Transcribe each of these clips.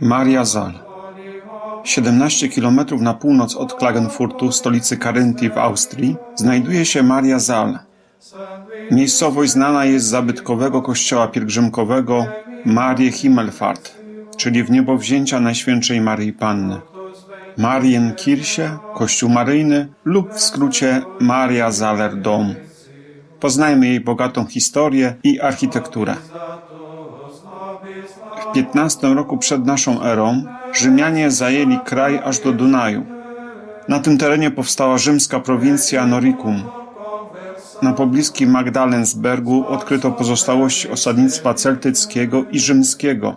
Maria Zal 17 km na północ od Klagenfurtu, stolicy Karyntii w Austrii, znajduje się Maria Zal. Miejscowość znana jest z zabytkowego kościoła pielgrzymkowego Marie Himmelfahrt, czyli w niebo wzięcia Najświętszej Maryi Panny. Marienkirche, Kościół Maryjny lub w skrócie Maria Zaler Dom. Poznajmy jej bogatą historię i architekturę. W XV roku przed naszą erą Rzymianie zajęli kraj aż do Dunaju. Na tym terenie powstała rzymska prowincja Noricum. Na pobliskim Magdalensbergu odkryto pozostałości osadnictwa celtyckiego i rzymskiego,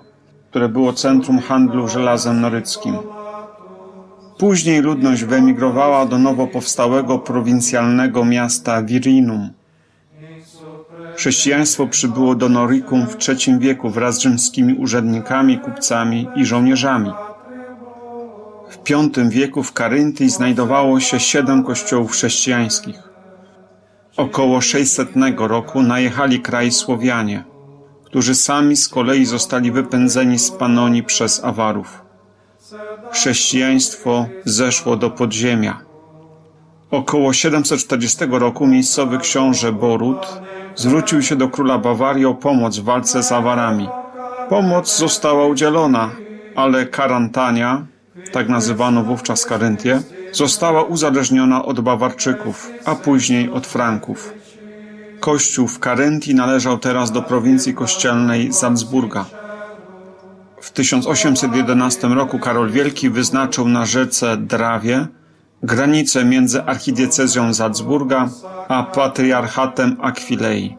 które było centrum handlu żelazem noryckim. Później ludność wyemigrowała do nowo powstałego prowincjalnego miasta Virinum. Chrześcijaństwo przybyło do Noricum w III wieku wraz z rzymskimi urzędnikami, kupcami i żołnierzami. W V wieku w Karyntii znajdowało się siedem kościołów chrześcijańskich. Około 600 roku najechali kraj Słowianie, którzy sami z kolei zostali wypędzeni z Panonii przez Awarów. Chrześcijaństwo zeszło do podziemia. Około 740 roku miejscowy książę Borut zwrócił się do króla Bawarii o pomoc w walce z Awarami. Pomoc została udzielona, ale Karantania, tak nazywano wówczas Karyntię, została uzależniona od Bawarczyków, a później od Franków. Kościół w Karyntii należał teraz do prowincji kościelnej Salzburga. W 1811 roku Karol Wielki wyznaczył na rzece Drawie granicę między archidiecezją Salzburga a patriarchatem Akwilei.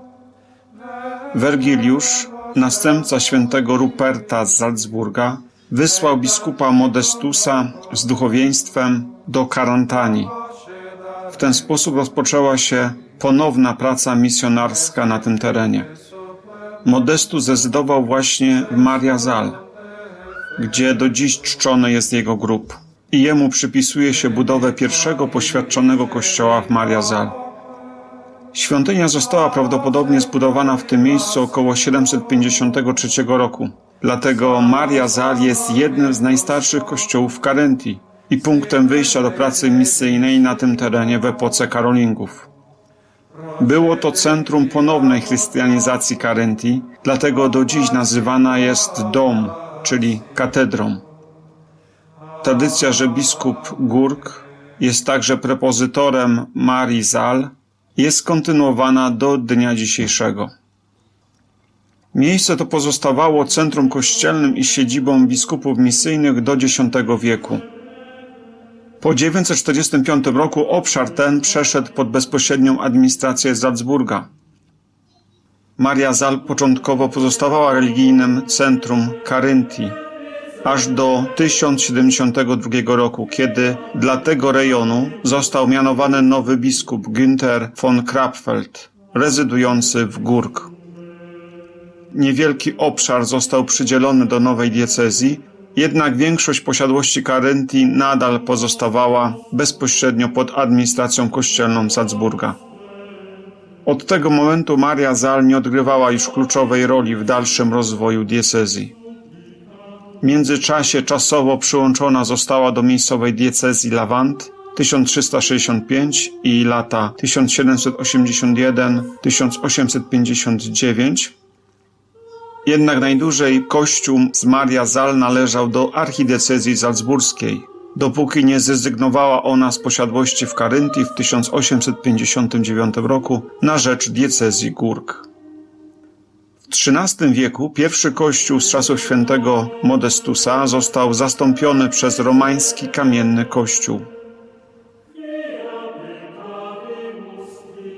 Wergiliusz, następca świętego Ruperta z Salzburga, wysłał biskupa Modestusa z duchowieństwem do Karantanii. W ten sposób rozpoczęła się ponowna praca misjonarska na tym terenie. Modestus zdecydował właśnie w Maria Zal, gdzie do dziś czczony jest jego grób i jemu przypisuje się budowę pierwszego poświadczonego kościoła w Maria Zal. Świątynia została prawdopodobnie zbudowana w tym miejscu około 753 roku. Dlatego Maria Zal jest jednym z najstarszych kościołów w Karentii i punktem wyjścia do pracy misyjnej na tym terenie w epoce Karolingów. Było to centrum ponownej chrystianizacji Karentii, dlatego do dziś nazywana jest dom, czyli katedrą. Tradycja, że biskup Gurk jest także prepozytorem Marii Zal, jest kontynuowana do dnia dzisiejszego. Miejsce to pozostawało centrum kościelnym i siedzibą biskupów misyjnych do X wieku. Po 945 roku obszar ten przeszedł pod bezpośrednią administrację Salzburga. Maria Zal początkowo pozostawała religijnym centrum Karyntii, aż do 1072 roku, kiedy dla tego rejonu został mianowany nowy biskup Günther von Krapfeld, rezydujący w Górk. Niewielki obszar został przydzielony do nowej diecezji, jednak większość posiadłości Karyntii nadal pozostawała bezpośrednio pod administracją kościelną Salzburga. Od tego momentu Maria Zal nie odgrywała już kluczowej roli w dalszym rozwoju diecezji. Międzyczasie czasowo przyłączona została do miejscowej diecezji Lawant 1365 i lata 1781-1859. Jednak najdłużej kościół z Maria Zal należał do archidiecezji salzburskiej, dopóki nie zrezygnowała ona z posiadłości w Karyntii w 1859 roku na rzecz diecezji Górk. W XIII wieku pierwszy kościół z czasów świętego Modestusa został zastąpiony przez romański kamienny kościół.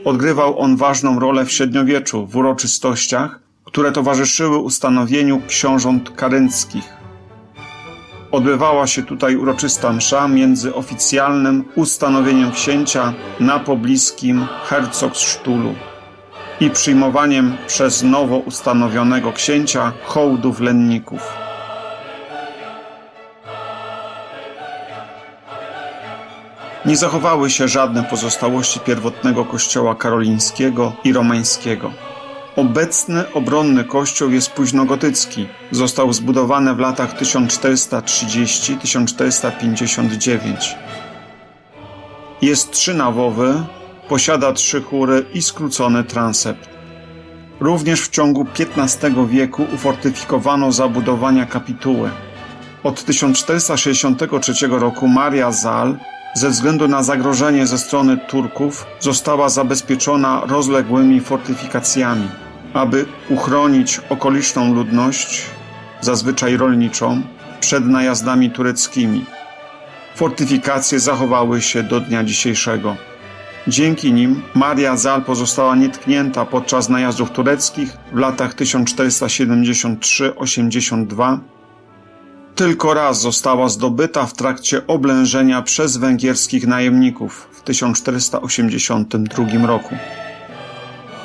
Odgrywał on ważną rolę w średniowieczu w uroczystościach, które towarzyszyły ustanowieniu książąt karynckich. Odbywała się tutaj uroczysta msza między oficjalnym ustanowieniem księcia na pobliskim Herzogsstulu i przyjmowaniem przez nowo ustanowionego księcia hołdów lenników. Nie zachowały się żadne pozostałości pierwotnego kościoła karolińskiego i romańskiego. Obecny obronny kościół jest późnogotycki. Został zbudowany w latach 1430-1459. Jest trzynawowy, posiada trzy chóry i skrócony transept. Również w ciągu XV wieku ufortyfikowano zabudowania kapituły. Od 1463 roku Maria Zal ze względu na zagrożenie ze strony Turków została zabezpieczona rozległymi fortyfikacjami, aby uchronić okoliczną ludność, zazwyczaj rolniczą, przed najazdami tureckimi. Fortyfikacje zachowały się do dnia dzisiejszego. Dzięki nim Maria Zal pozostała nietknięta podczas najazdów tureckich w latach 1473-82 tylko raz została zdobyta w trakcie oblężenia przez węgierskich najemników w 1482 roku.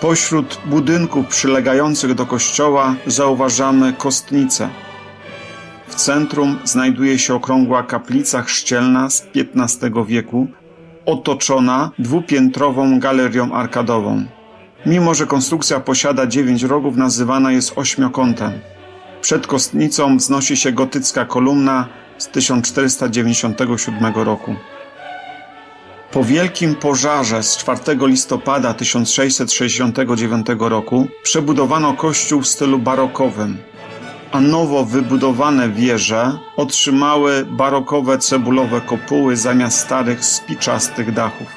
Pośród budynków przylegających do kościoła zauważamy kostnicę. W centrum znajduje się okrągła kaplica chrzcielna z XV wieku, otoczona dwupiętrową galerią arkadową. Mimo, że konstrukcja posiada dziewięć rogów, nazywana jest ośmiokątem. Przed kostnicą wznosi się gotycka kolumna z 1497 roku. Po wielkim pożarze z 4 listopada 1669 roku przebudowano kościół w stylu barokowym, a nowo wybudowane wieże otrzymały barokowe cebulowe kopuły zamiast starych spiczastych dachów.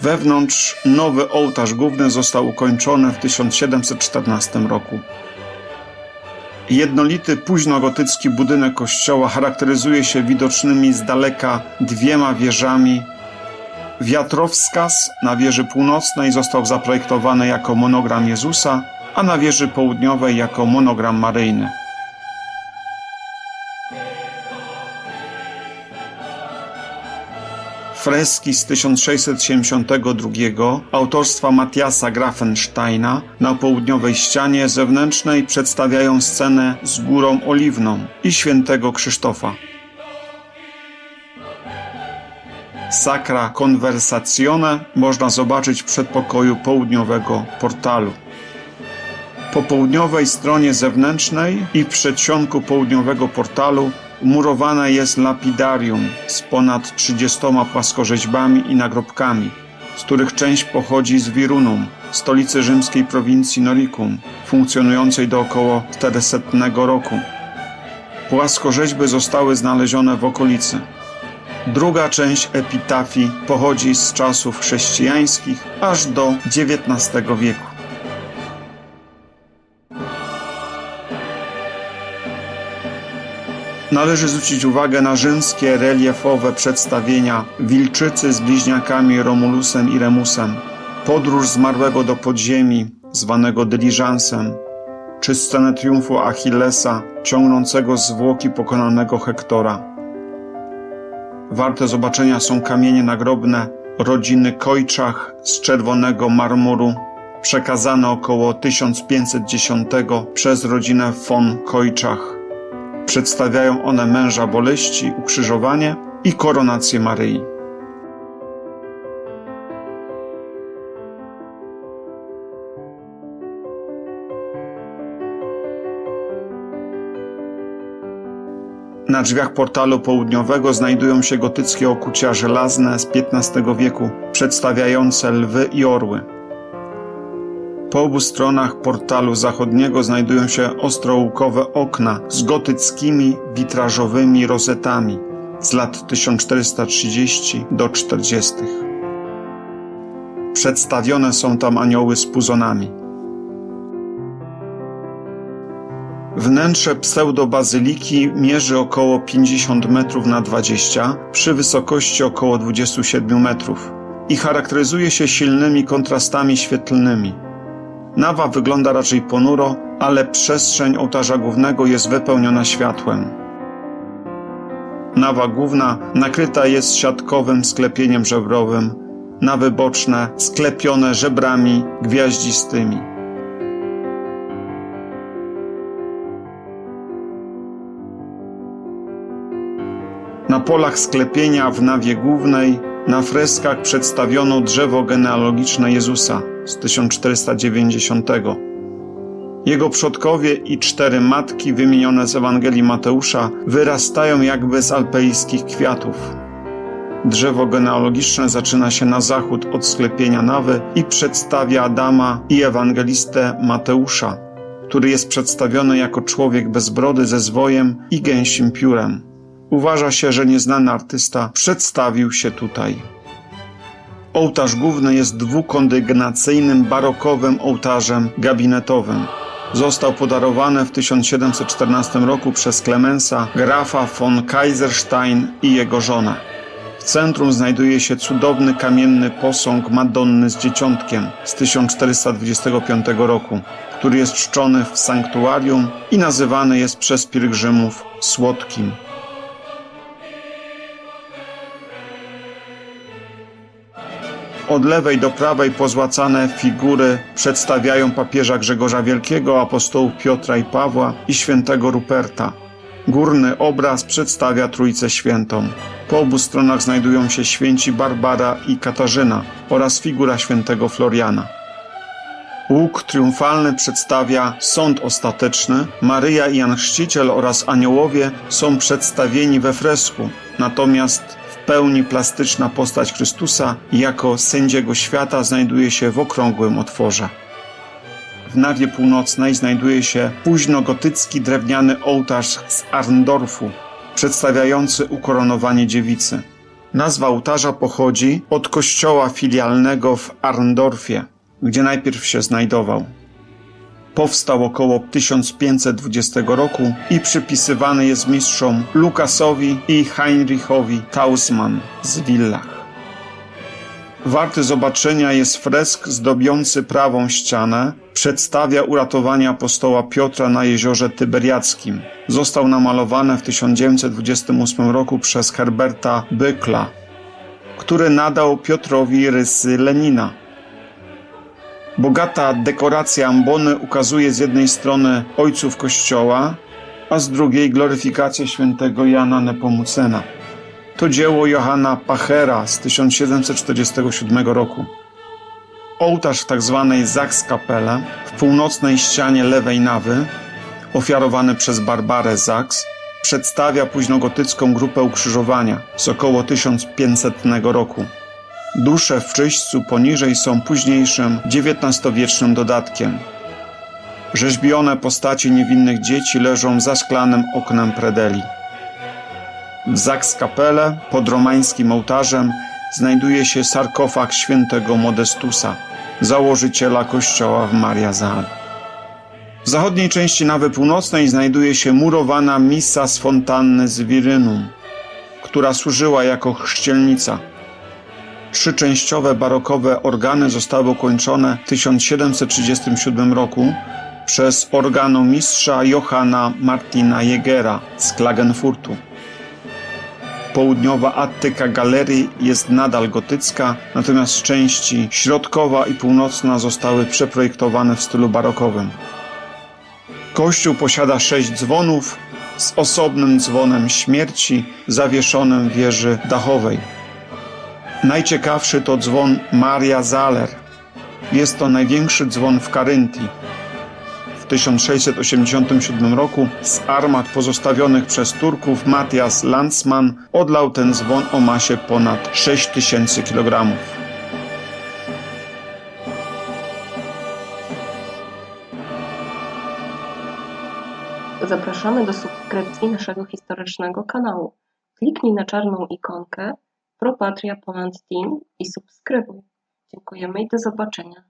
Wewnątrz nowy ołtarz główny został ukończony w 1714 roku. Jednolity późnogotycki budynek kościoła charakteryzuje się widocznymi z daleka dwiema wieżami. Wiatrowskaz na wieży północnej został zaprojektowany jako monogram Jezusa, a na wieży południowej jako monogram Maryjny. Freski z 1672 autorstwa Matthiasa Grafensteina na południowej ścianie zewnętrznej przedstawiają scenę z górą oliwną i świętego Krzysztofa. Sacra Conversazione można zobaczyć w przedpokoju południowego portalu. Po południowej stronie zewnętrznej i w przedsionku południowego portalu murowane jest lapidarium z ponad 30 płaskorzeźbami i nagrobkami, z których część pochodzi z Virunum, stolicy rzymskiej prowincji Noricum, funkcjonującej do około 400 roku. Płaskorzeźby zostały znalezione w okolicy. Druga część epitafii pochodzi z czasów chrześcijańskich aż do XIX wieku. Należy zwrócić uwagę na rzymskie reliefowe przedstawienia wilczycy z bliźniakami Romulusem i Remusem, podróż zmarłego do podziemi, zwanego dyliżansem, czy scenę triumfu Achillesa ciągnącego zwłoki pokonanego Hektora. Warte zobaczenia są kamienie nagrobne rodziny Kojczach z czerwonego marmuru, przekazane około 1510 przez rodzinę von Kojczach. Przedstawiają one męża boleści, ukrzyżowanie i koronację Maryi. Na drzwiach portalu południowego znajdują się gotyckie okucia żelazne z XV wieku, przedstawiające lwy i orły. Po obu stronach portalu zachodniego znajdują się ostrołkowe okna z gotyckimi witrażowymi rozetami z lat 1430 do 40. Przedstawione są tam anioły z puzonami. Wnętrze pseudobazyliki mierzy około 50 metrów na 20 przy wysokości około 27 metrów i charakteryzuje się silnymi kontrastami świetlnymi. Nawa wygląda raczej ponuro, ale przestrzeń ołtarza głównego jest wypełniona światłem. Nawa główna nakryta jest siatkowym sklepieniem żebrowym, nawy boczne sklepione żebrami gwiaździstymi. Na polach sklepienia w nawie głównej Na freskach przedstawiono drzewo genealogiczne Jezusa z 1490. Jego przodkowie i cztery matki wymienione z Ewangelii Mateusza wyrastają jakby z alpejskich kwiatów. Drzewo genealogiczne zaczyna się na zachód od sklepienia Nawy i przedstawia Adama i ewangelistę Mateusza, który jest przedstawiony jako człowiek bez brody ze zwojem i gęsim piórem. Uważa się, że nieznany artysta przedstawił się tutaj. Ołtarz główny jest dwukondygnacyjnym barokowym ołtarzem gabinetowym. Został podarowany w 1714 roku przez Klemensa, grafa von Kaiserstein i jego żonę. W centrum znajduje się cudowny kamienny posąg Madonny z Dzieciątkiem z 1425 roku, który jest czczony w sanktuarium i nazywany jest przez pielgrzymów Słodkim. Od lewej do prawej pozłacane figury przedstawiają papieża Grzegorza Wielkiego, apostołów Piotra i Pawła i świętego Ruperta. Górny obraz przedstawia Trójcę Świętą. Po obu stronach znajdują się święci Barbara i Katarzyna oraz figura świętego Floriana. Łuk triumfalny przedstawia sąd ostateczny. Maryja i Jan Chrzciciel oraz aniołowie są przedstawieni we fresku, natomiast pełni plastyczna postać Chrystusa jako sędziego świata znajduje się w okrągłym otworze. W nawie północnej znajduje się późnogotycki drewniany ołtarz z Arndorfu, przedstawiający ukoronowanie dziewicy. Nazwa ołtarza pochodzi od kościoła filialnego w Arndorfie, gdzie najpierw się znajdował. Powstał około 1520 roku i przypisywany jest mistrzom Lukasowi i Heinrichowi Tausmann z Villach. Warty zobaczenia jest fresk zdobiący prawą ścianę. Przedstawia uratowanie apostoła Piotra na jeziorze Tyberiackim. Został namalowany w 1928 roku przez Herberta Bykla, który nadał Piotrowi rysy Lenina. Bogata dekoracja ambony ukazuje z jednej strony ojców kościoła, a z drugiej gloryfikację świętego Jana Nepomucena. To dzieło Johanna Pachera z 1747 roku. Ołtarz w tzw. Zakskapelle w północnej ścianie lewej nawy, ofiarowany przez Barbarę Zaks, przedstawia późnogotycką grupę ukrzyżowania z około 1500 roku. Dusze w czyśćcu poniżej są późniejszym XIX-wiecznym dodatkiem. Rzeźbione postacie niewinnych dzieci leżą za szklanym oknem predeli. W Zakskapelle pod romańskim ołtarzem znajduje się sarkofag świętego Modestusa, założyciela kościoła w Mariazal. W zachodniej części nawy północnej znajduje się murowana misa z fontanny z Wirynum, która służyła jako chrzcielnica. Trzyczęściowe barokowe organy zostały ukończone w 1737 roku przez organomistrza Johanna Martina Jägera z Klagenfurtu. Południowa attyka galerii jest nadal gotycka, natomiast części środkowa i północna zostały przeprojektowane w stylu barokowym. Kościół posiada sześć dzwonów z osobnym dzwonem śmierci zawieszonym w wieży dachowej. Najciekawszy to dzwon Maria Zaler. Jest to największy dzwon w Karyntii. W 1687 roku z armat pozostawionych przez Turków Matthias Landsmann odlał ten dzwon o masie ponad 6000 kg. Zapraszamy do subskrypcji naszego historycznego kanału. Kliknij na czarną ikonkę Pro Patria Poland Team i subskrybuj. Dziękujemy i do zobaczenia.